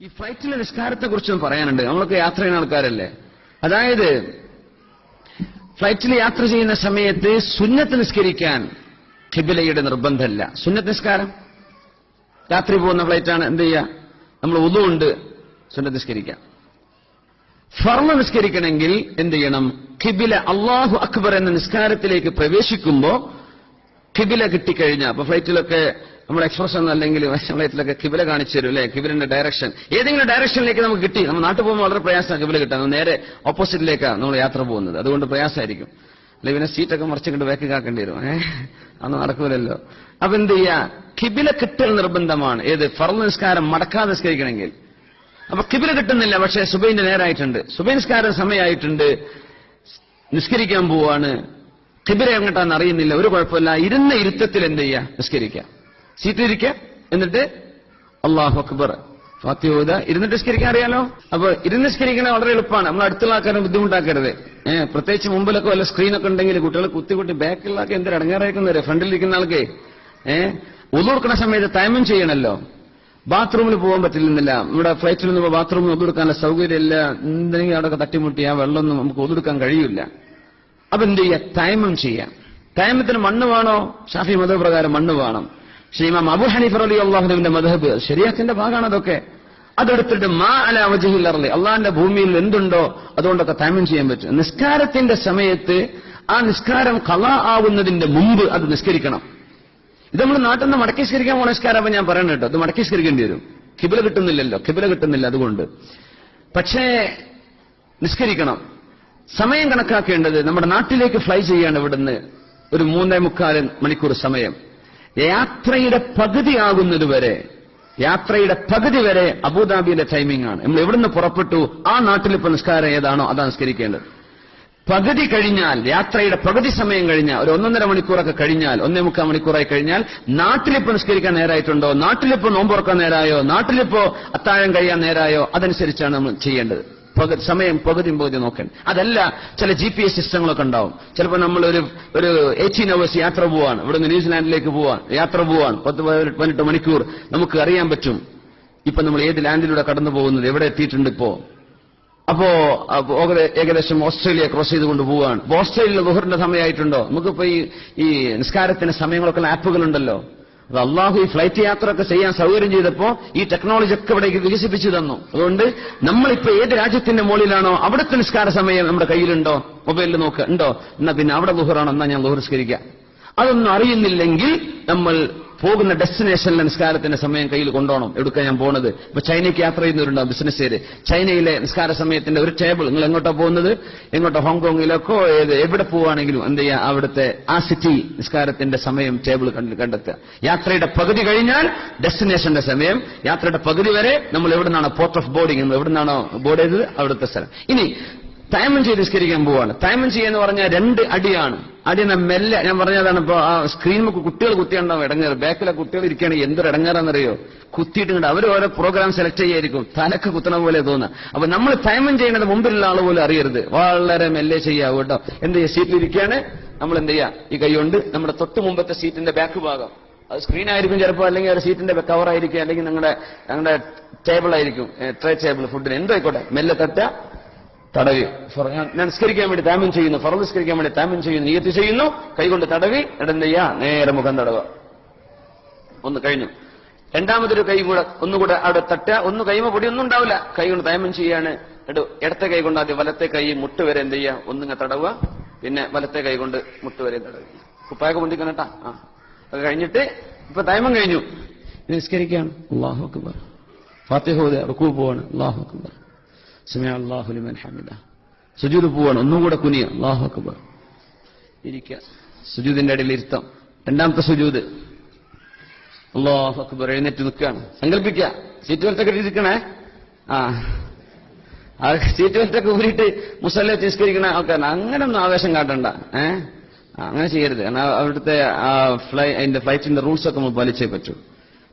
ഈ ഫ്ലൈറ്റിലെ നിസ്കാരത്തെ കുറിച്ചൊന്നും പറയാനുണ്ട്. നമ്മളൊക്കെ യാത്ര ചെയ്യുന്ന ആൾക്കാരല്ലേ? അതായത് ഫ്ലൈറ്റിൽ യാത്ര ചെയ്യുന്ന സമയത്ത് സുന്നത്ത് നിസ്കരിക്കാൻ ഖിബിലയുടെ നിർബന്ധമല്ല. സുന്നത്ത് നിസ്കാരം? രാത്രി പോകുന്ന ഫ്ലൈറ്റാണ് എന്ത് ചെയ്യുക നമ്മൾ ഉതുകൊണ്ട് സുന്നത്ത് നിസ്കരിക്കാം. ഫർമ നിസ്കരിക്കണമെങ്കിൽ എന്ത് ചെയ്യണം? ഖിബില അള്ളാഹു അക്ബർ എന്ന നിസ്കാരത്തിലേക്ക് പ്രവേശിക്കുമ്പോൾ ഖിബില കിട്ടിക്കഴിഞ്ഞാൽ അപ്പൊ ഫ്ലൈറ്റിലൊക്കെ നമ്മുടെ എക്സ്പ്രഷൻ അല്ലെങ്കിൽ ഫ്ലൈറ്റിലൊക്കെ കിബില കാണിച്ചു തരും അല്ലെ? കിബിലിന്റെ ഡയറക്ഷൻ ഏതെങ്കിലും ഡയറക്ഷനിലേക്ക് നമുക്ക് കിട്ടി. നമ്മൾ നാട്ടിൽ പോകുമ്പോൾ വളരെ പ്രയാസമാണ് കിബില കിട്ടാൻ. നേരെ ഓപ്പോസിറ്റിലേക്കാണ് നമ്മൾ യാത്ര പോകുന്നത്. അതുകൊണ്ട് പ്രയാസമായിരിക്കും. അല്ലെ പിന്നെ സീറ്റൊക്കെ മറിച്ചിട്ട് വേക്ക് കാക്കേണ്ടി വരും. ഏഹ്? അന്ന് നടക്കൂലല്ലോ. അപ്പൊ എന്ത് ചെയ്യാ? കിബില കിട്ടൽ നിർബന്ധമാണ്. ഏത്? ഫറൽ നിസ്കാരം മടക്കാതെ നിസ്കരിക്കണമെങ്കിൽ. അപ്പൊ കിബില കിട്ടുന്നില്ല. പക്ഷേ സുബൈന്റെ നേരായിട്ടുണ്ട്. സുബൈ നിസ്കാര സമയമായിട്ടുണ്ട്. നിസ്കരിക്കാൻ പോവാണ്. കിബില എങ്ങോട്ടാന്ന് അറിയുന്നില്ല. ഒരു കുഴപ്പമില്ല. ഇരുന്ന ഇരുത്തത്തിൽ എന്ത് ചെയ്യുക നിസ്കരിക്കുക സീറ്റിലിരിക്കുക എന്നിട്ട് അള്ളാഹു അക്ബർ ഫാത്തിഹോദ ഇരുന്നിട്ട് നിസ്കരിക്കാൻ അറിയാലോ? അപ്പൊ ഇരുന്ന് നിസ്കരിക്കണ വളരെ എളുപ്പമാണ് നമ്മൾ അടുത്തുള്ള ആൾക്കാരെ ബുദ്ധിമുട്ടാക്കരുത്. ഏഹ് പ്രത്യേകിച്ച് മുമ്പിലൊക്കെ വല്ല സ്ക്രീനൊക്കെ ഉണ്ടെങ്കിൽ കുട്ടികൾ കുത്തി കുട്ടി ബാക്കിലുള്ള ആൾക്ക് എന്തൊരു അടങ്ങാറായിരിക്കുന്നവരെ ഫ്രണ്ടിലിരിക്കുന്ന ആൾക്ക് ഏഹ് ഒതുകൊടുക്കുന്ന സമയത്ത് ടൈമും ചെയ്യണല്ലോ. ബാത്റൂമിൽ പോകാൻ പറ്റില്ലെന്നില്ല. നമ്മുടെ ഫ്ലൈറ്റിൽ നിന്ന് ബാത്റൂമിൽ ഒതുകൊടുക്കാനുള്ള സൗകര്യമില്ല. എന്തെങ്കിലും അവിടെ തട്ടിമുട്ടി ആ വെള്ളമൊന്നും നമുക്ക് ഒതുകൊടുക്കാൻ കഴിയില്ല അപ്പൊ എന്ത് ചെയ്യുക തൈമം ചെയ്യാം. തൈമത്തിന് മണ്ണ് വേണോ? ഷാഫി മതപ്രകാരം മണ്ണ് വേണം. ഇമാം അബു ഹനീഫർ അലി അള്ളാഹുനുവിന്റെ മധബ് ശരിയാക്കിന്റെ ഭാഗമാണ് അതൊക്കെ. അതെടുത്തിട്ട് മാ അല അവജഹിൽ അറളി അള്ളാഹിന്റെ ഭൂമിയിൽ എന്തുണ്ടോ അതുകൊണ്ടൊക്കെ തൈമം ചെയ്യാൻ പറ്റും. നിസ്കാരത്തിന്റെ സമയത്ത് ആ നിസ്കാരം കല ആവുന്നതിന്റെ മുമ്പ് അത് നിസ്കരിക്കണം. ഇത് നമ്മൾ നാട്ടിൽ നിന്ന് മടക്കി സ്കരിക്കാൻ പോണ നിസ്കാരം ഞാൻ പറയണം കേട്ടോ. അത് മടക്കി സ്കരിക്കേണ്ടി വരും. കിബില കിട്ടുന്നില്ലല്ലോ. കിബില കിട്ടുന്നില്ല അതുകൊണ്ട്. പക്ഷേ നിസ്കരിക്കണം. സമയം കണക്കാക്കേണ്ടത് നമ്മുടെ നാട്ടിലേക്ക് ഫ്ലൈ ചെയ്യാണ് ഇവിടുന്ന് ഒരു മൂന്നേ മുക്കാൽ മണിക്കൂർ സമയം. യാത്രയുടെ പകുതിയാകുന്നത് വരെ യാത്രയുടെ പകുതി വരെ അബുദാബിയിലെ ടൈമിംഗ് ആണ്. നമ്മൾ എവിടുന്ന് പുറപ്പെട്ടു ആ നാട്ടിൽ ഇപ്പൊ നിസ്കാരം ഏതാണോ അത് നിസ്കരിക്കേണ്ടത്. പകുതി കഴിഞ്ഞാൽ യാത്രയുടെ പകുതി സമയം കഴിഞ്ഞാൽ ഒരു ഒന്നൊന്നര മണിക്കൂറൊക്കെ കഴിഞ്ഞാൽ ഒന്നേ മുക്കാൽ മണിക്കൂറായി കഴിഞ്ഞാൽ നാട്ടിലിപ്പോ നിസ്കരിക്കാൻ നേരായിട്ടുണ്ടോ? നാട്ടിലിപ്പോ നോമ്പുറക്കാൻ നേരായോ? നാട്ടിലിപ്പോ അത്താഴം കഴിയാൻ നേരായോ? അതനുസരിച്ചാണ് നമ്മൾ ചെയ്യേണ്ടത്. സമയം പകുതി പകുതി നോക്കാൻ. അതല്ല ചില ജി പി എസ് സിസ്റ്റങ്ങളൊക്കെ ഉണ്ടാവും. ചിലപ്പോൾ നമ്മൾ ഒരു ഒരു എയ്റ്റീൻ അവേഴ്സ് യാത്ര പോവാണ്. ഇവിടെ നിന്ന് ന്യൂസിലാൻഡിലേക്ക് പോവാൻ യാത്ര പോവാൻ പത്ത് പതിനെട്ട് മണിക്കൂർ നമുക്ക് അറിയാൻ പറ്റും. ഇപ്പൊ നമ്മൾ ഏത് ലാൻഡിലൂടെ കടന്നു പോകുന്നത്? എവിടെ എത്തിയിട്ടുണ്ട് ഇപ്പോ? അപ്പോ ഏകദേശം ഓസ്ട്രേലിയ ക്രോസ് ചെയ്തുകൊണ്ട് പോവാണ്. ഓസ്ട്രേലിയയിൽ ബുഹറിന്റെ സമയമായിട്ടുണ്ടോ? നമുക്കിപ്പോ ഈ ഈ നിസ്കാരത്തിന്റെ സമയങ്ങളൊക്കെ ആപ്പുകളുണ്ടല്ലോ. അള്ളാഹു ഈ ഫ്ലൈറ്റ് യാത്ര ഒക്കെ ചെയ്യാൻ സൗകര്യം ചെയ്തപ്പോ ഈ ടെക്നോളജി ഒക്കെ ഇവിടെ വികസിപ്പിച്ചു തന്നു. അതുകൊണ്ട് നമ്മളിപ്പോ ഏത് രാജ്യത്തിന്റെ മുകളിലാണോ അവിടുത്തെ നിസ്കാര സമയം നമ്മുടെ കയ്യിലുണ്ടോ? മൊബൈലിൽ നോക്കുക ഉണ്ടോ? എന്നാ പിന്നെ അവിടെ ലുഹറാണോ? എന്നാ ഞാൻ നിസ്കരിക്കാം. അതൊന്നും അറിയുന്നില്ലെങ്കിൽ നമ്മൾ പോകുന്ന ഡെസ്റ്റിനേഷനിലെ നിസ്കാരത്തിന്റെ സമയം കയ്യിൽ കൊണ്ടുപോകണം എടുക്കാൻ ഞാൻ പോകുന്നത് ഇപ്പൊ ചൈനയ്ക്ക് യാത്ര ചെയ്യുന്നവരുണ്ടാവും ബിസിനസ്സുകാർ ചൈനയിലെ നിസ്കാര സമയത്തിന്റെ ഒരു ടേബിൾ നിങ്ങൾ എങ്ങോട്ടാ പോകുന്നത്? എങ്ങോട്ടോ? ഹോങ്കോങ്ങിലൊക്കെ എവിടെ പോവുകയാണെങ്കിലും എന്ത് ചെയ്യുക അവിടുത്തെ ആ സിറ്റി നിസ്കാരത്തിന്റെ സമയം ടേബിൾ കണ്ടെത്തുക. യാത്രയുടെ പകുതി കഴിഞ്ഞാൽ ഡെസ്റ്റിനേഷന്റെ സമയം. യാത്രയുടെ പകുതി വരെ നമ്മൾ എവിടെ നിന്നാണോ പോർട്ട് ഓഫ് ബോർഡിംഗ് എന്ന് എവിടെ നിന്നാണോ ബോർഡ് ചെയ്തത്? അവിടുത്തെ സ്ഥലം. ഇനി തൈമം ചെയ്ത് നിസ്കരിക്കാൻ പോവാണ്. തൈമം ചെയ്യാന്ന് പറഞ്ഞാൽ രണ്ട് അടിയാണ്. അടി മെല്ലെ ഞാൻ പറഞ്ഞതാണ് ഇപ്പൊ ആ സ്ക്രീൻ നമുക്ക് കുട്ടികൾ കുത്തിയുണ്ടാവും ഇടങ്ങേറ്. ബാക്കിലെ കുട്ടികൾ ഇരിക്കുകയാണെങ്കിൽ എന്തൊരു ഇടങ്ങേറാന്നറിയോ? കുത്തിയിട്ടുണ്ട്. അവർ ഓരോ പ്രോഗ്രാം സെലക്ട് ചെയ്യായിരിക്കും. തലക്ക് കുത്തണ പോലെ തോന്നുക അപ്പൊ നമ്മൾ തൈമം ചെയ്യുന്നത് മുമ്പിലുള്ള ആൾ പോലും അറിയരുത്. വളരെ മെല്ലെ ചെയ്യാവൂ കേട്ടോ. എന്ത് ചെയ്യുക സീറ്റിലിരിക്കുകയാണ് നമ്മൾ എന്ത് ചെയ്യുക ഈ കൈ കൊണ്ട് നമ്മുടെ തൊട്ട് മുമ്പത്തെ സീറ്റിന്റെ ബാക്ക് ഭാഗം. അത് സ്ക്രീൻ ആയിരിക്കും ചിലപ്പോൾ അല്ലെങ്കിൽ ഒരു സീറ്റിന്റെ കവർ ആയിരിക്കും അല്ലെങ്കിൽ നിങ്ങളുടെ ഞങ്ങളുടെ ടേബിൾ ആയിരിക്കും. ട്രേ ടേബിൾ ഫുഡിന് എന്തായിക്കോട്ടെ മെല്ലെ തട്ടുക തടവി. നമസ്കരിക്കാൻ വേണ്ടി താമം ചെയ്യുന്നു ഫറ നിസ്കരിക്കാൻ വേണ്ടി താമം ചെയ്യുന്നു നിയത്ത് ചെയ്യുന്നു കൈകൊണ്ട് തടവി ഇടന്തയ്യ നേരെ മുഖം തടവുക ഒന്ന് കഴിഞ്ഞു. രണ്ടാമതൊരു കൈ കൂടെ ഒന്നുകൂടെ അവിടെ തട്ടുക ഒന്ന് കൈമ പൊടി ഒന്നും ഉണ്ടാവില്ല. കൈ കൊണ്ട് തയമം ചെയ്യാണ്. ഇടത്തെ കൈ കൊണ്ട് ആദ്യം വലത്തെ കൈ മുട്ട് വരെ എന്ത് ചെയ്യുക? ഒന്നിങ്ങ തടവുക. പിന്നെ വലത്തെ കൈ കൊണ്ട് മുട്ട് വരെ തടവുക. കുപ്പായൊക്കെ പൊന്തിക്കണം ആ. അത് കഴിഞ്ഞിട്ട് ഇപ്പൊ തയമം കഴിഞ്ഞു. നിസ്കരിക്കുകയാണ്. അള്ളാഹു അക്ബർ. ഫാത്തിഹ ഓതുക, റുക്കൂ പോവാണ്. അള്ളാഹു അക്ബർ. സമയ അള്ളാഹു ലിമൻ ഹമിദ. സുജൂദ് പോവാണ്. ഒന്നുകൂടെ കുനിയ. അള്ളാഹു അക്ബർ. ഇരിക്കുക സുജൂദിന്റെ ഇടയിൽ ഇരുത്തം. രണ്ടാമത്തെ സുജൂദ്. അള്ളാഹു അക്ബർ. എഴുന്നേറ്റ് നിൽക്കുകയാണ് സങ്കല്പിക്കുക സീറ്റ് ബെൽറ്റൊക്കെ ഇരിക്കണേ? ആ. ആ സീറ്റ് ബെൽറ്റൊക്കെ ഊരിയിട്ട് മുസല്ല നിസ്കരിക്കണ ആൾക്കാരാണ്. അങ്ങനെ ഒന്നും ആവേശം കാട്ടണ്ട. ഏ? അങ്ങനെ ചെയ്യരുത്. കാരണം അവിടുത്തെ ഫ്ലൈ അതിന്റെ ഫ്ലൈറ്റിന്റെ റൂൾസ് ഒക്കെ നമ്മൾ പാലിച്ചേ പറ്റൂ.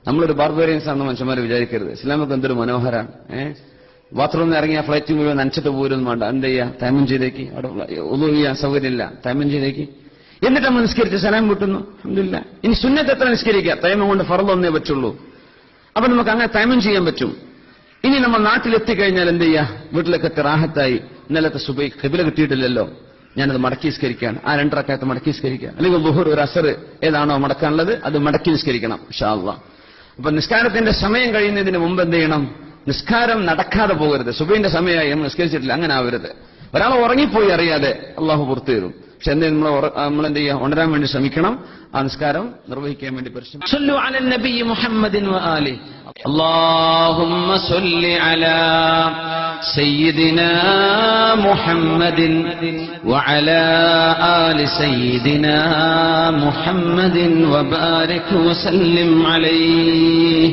നമ്മളൊരു ബാർബേറിയൻസ് ആണെന്ന് മനുഷ്യന്മാർ വിചാരിക്കരുത്. ഇസ്ലാമൊക്കെ എന്തൊരു മനോഹരാണ്. ഏഹ് ബാത്റൂമിൽ ഇറങ്ങിയ ഫ്ലൈറ്റ് മുഴുവൻ നനച്ചിട്ട് പോരും വേണ്ട എന്ത് ചെയ്യുക തൈമം ചെയ്തേക്ക് അവിടെ ഒന്നും ചെയ്യാൻ സൗകര്യമില്ല. തൈമം ചെയ്തേക്ക് എന്നിട്ട് നമ്മൾ നിസ്കരിച്ച് സലാം കിട്ടുന്നു. അല്ല ഇനി സുന്നത്ത് എത്ര നിസ്കരിക്കുക? തൈമം കൊണ്ട് ഫറലൊന്നേ പറ്റുള്ളൂ. അപ്പൊ നമുക്ക് അങ്ങനെ തൈമം ചെയ്യാൻ പറ്റും. ഇനി നമ്മൾ നാട്ടിലെത്തിക്കഴിഞ്ഞാൽ എന്ത് ചെയ്യുക വീട്ടിലൊക്കെ റാഹത്തായി. ഇന്നലത്തെ സുബൈ കബില കിട്ടിയിട്ടില്ലല്ലോ. ഞാനത് മടക്കി നിസ്കരിക്കുകയാണ്. ആ രണ്ടറക്കാലത്ത് മടക്കി നിസ്കരിക്കുക. അല്ലെങ്കിൽ ബുഹുർ ഒരു അസർ ഏതാണോ മടക്കാനുള്ളത് അത് മടക്കി നിസ്കരിക്കണം ഷാ അപ്പൊ നിസ്കാരത്തിന്റെ സമയം കഴിയുന്നതിന് മുമ്പ് എന്ത് ചെയ്യണം? നിസ്കാരം നടക്കാതെ പോകരുത് സുബൈന്റെ സമയമായി നമ്മൾ നിസ്കരിച്ചിട്ടില്ല അങ്ങനെ ആവരുത് ഒരാൾ ഉറങ്ങിപ്പോയി അറിയാതെ അള്ളാഹു പുറത്തു തരും പക്ഷെ എന്ത് നമ്മൾ നമ്മൾ എന്ത് ചെയ്യുക ഉണരാൻ വേണ്ടി ശ്രമിക്കണം ആ നിസ്കാരം നിർവഹിക്കാൻ വേണ്ടി പരിശ്രമിക്കും صلوا على النبي محمد وآله اللهم صل على سيدنا محمد وعلى آل سيدنا محمد وبارك وسلم عليه